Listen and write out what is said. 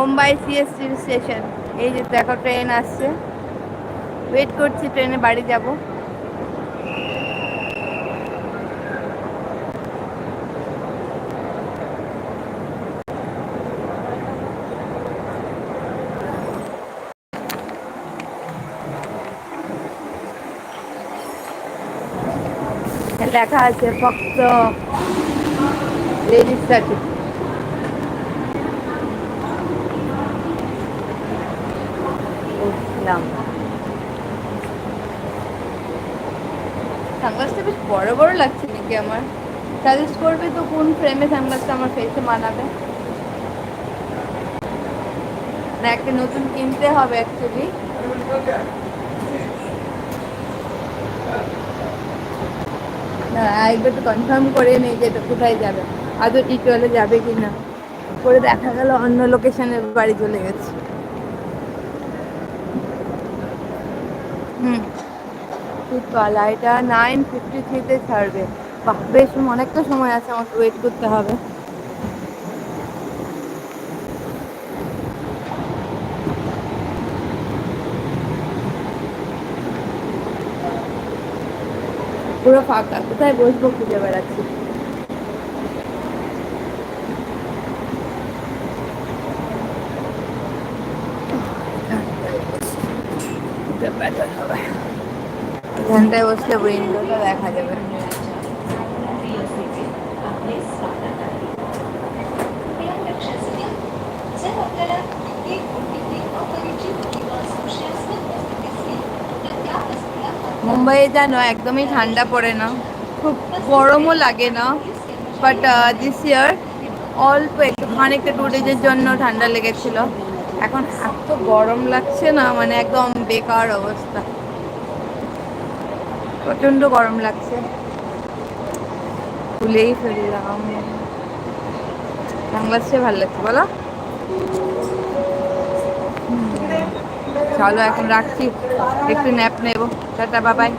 Mumbai CST station এই যে দেখো ট্রেন আসছে। ওয়েট করছি ট্রেনে বাড়ি যাব। লেখা আছে ফক্ত লেডিস উঠলাম সানগ্লাসটা বেশ বড় বড় লাগছে নাকি আমার? সাজেস্ট করবে তো কোন ফ্রেমে সানগ্লাসটা আমার ফেসে মানাবে? না, একটা নতুন কিনতে হবে অ্যাকচুয়ালি না একবার তো কনফার্ম করে নেই যে এটা কোথায় যাবে। আদৌ টিটোয়ালে যাবে কি না করে দেখা গেল অন্য লোকেশনের বাড়ি চলে গেছে। হুম। শীতকালা এটা নাইন ফিফটি থ্রিতে ছাড়বে। বাহ, বেশ, অনেকটা সময় আছে আমাকে ওয়েট করতে হবে। পুরো ফাঁকা, কোথায় বসবো খুঁজে বেড়াচ্ছি? যাবে। মুম্বাইয়ে জানো, একদমই ঠান্ডা পড়ে না। খুব গরমও লাগে না। বাট দিস ইয়ার অল্প একটু, খানিকটা টু ডেজের জন্য ঠান্ডা লেগেছিল। এখন এত গরম লাগছে না মানে একদম বেকার অবস্থা। প্রচণ্ড গরম লাগছে। খুলেই ফেললাম। সানগ্লাসে ভালো লাগছে, বলো। চলো এখন রাখছি। একটু ন্যাপ নেব। টাটা বাবাই